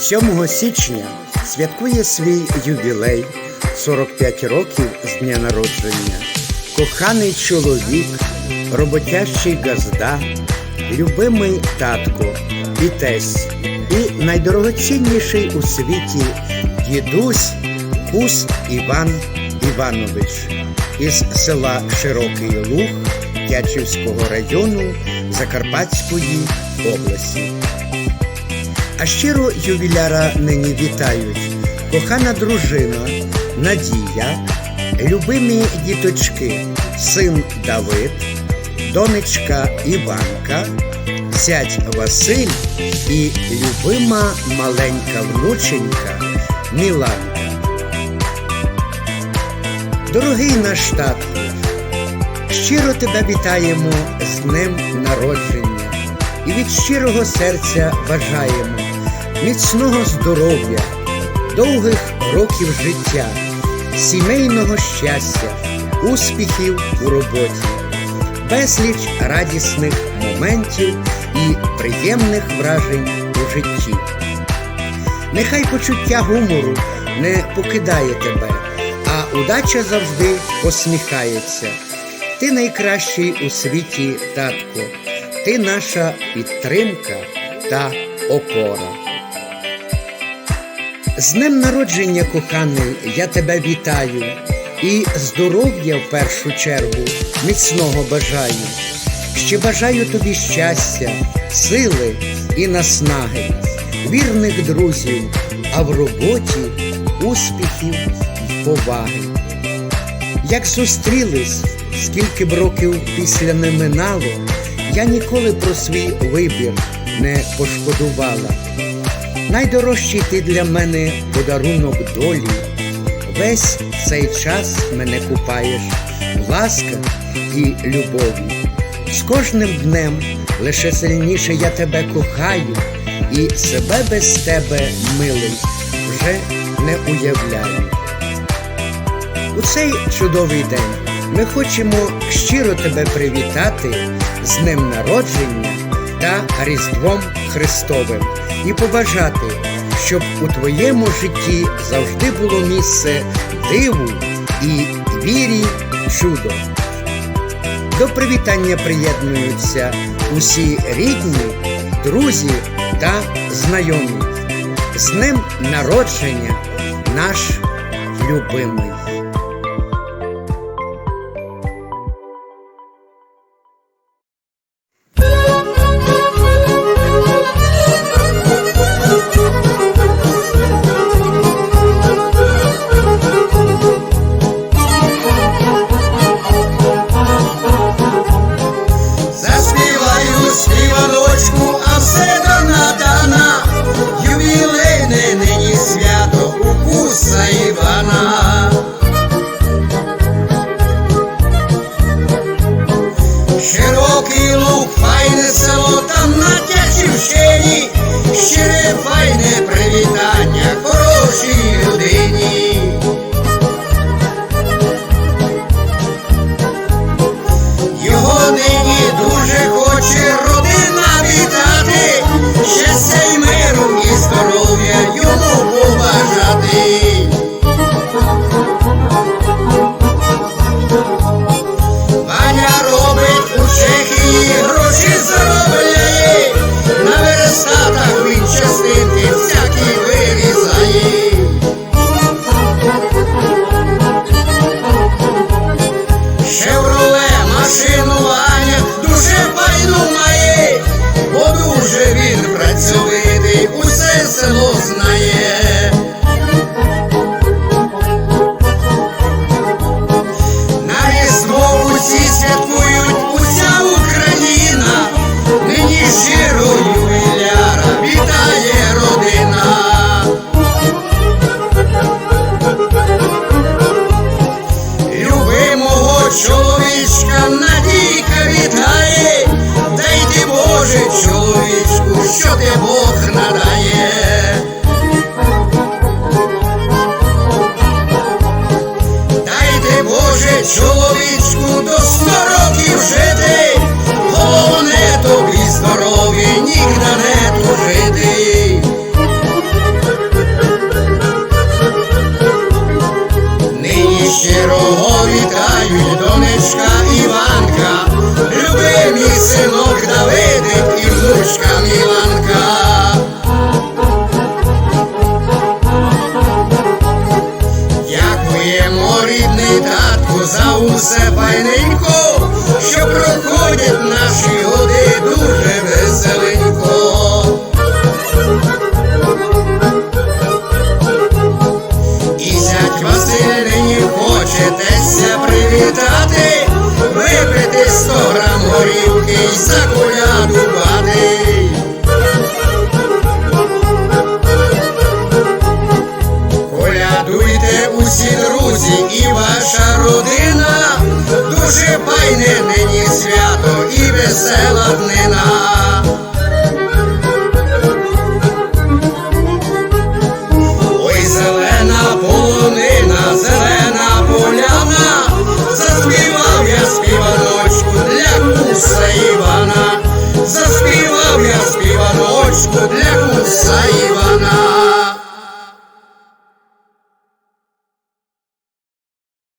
7 січня святкує свій ювілей 45 років з дня народження. Коханий чоловік, роботящий газда, любимий татко і тесть, і найдорогоцінніший у світі дідусь Кус Іван Іванович із села Широкий Луг Тячівського району Закарпатської області. А щиро ювіляра нині вітають кохана дружина Надія, любимі діточки, син Давид, донечка Іванка, зять Василь і любима маленька внученька Міланка. Дорогий наш татку, щиро тебе вітаємо з днем народження і від щирого серця бажаємо міцного здоров'я, довгих років життя, сімейного щастя, успіхів у роботі, безліч радісних моментів і приємних вражень у житті. Нехай почуття гумору не покидає тебе, а удача завжди посміхається. Ти найкращий у світі, татко, ти наша підтримка та опора. З днем народження, коханий, я тебе вітаю і здоров'я в першу чергу міцного бажаю. Ще бажаю тобі щастя, сили і наснаги, вірних друзів, а в роботі успіхів і поваги. Як зустрілись, скільки б років після не минало, я ніколи про свій вибір не пошкодувала. Найдорожчий ти для мене подарунок долі. Весь цей час мене купаєш в ласках і любові. З кожним днем лише сильніше я тебе кохаю, і себе без тебе, милий, вже не уявляю. У цей чудовий день ми хочемо щиро тебе привітати з днем народження та Різдвом Христовим і побажати, щоб у твоєму житті завжди було місце диву і вірі чудо. До привітання приєднуються усі рідні, друзі та знайомі. З днем народження наш любимий. Робить у донечка Іванка, люби мій синок Давидик і внучка Міланка. Дякуємо, рідний татку, за усе пайненько, що проходять наші годи дуже веселенько. І зять Василь не хоче десь привітати, випити сто грам горілки і закуляти. Leku Saivana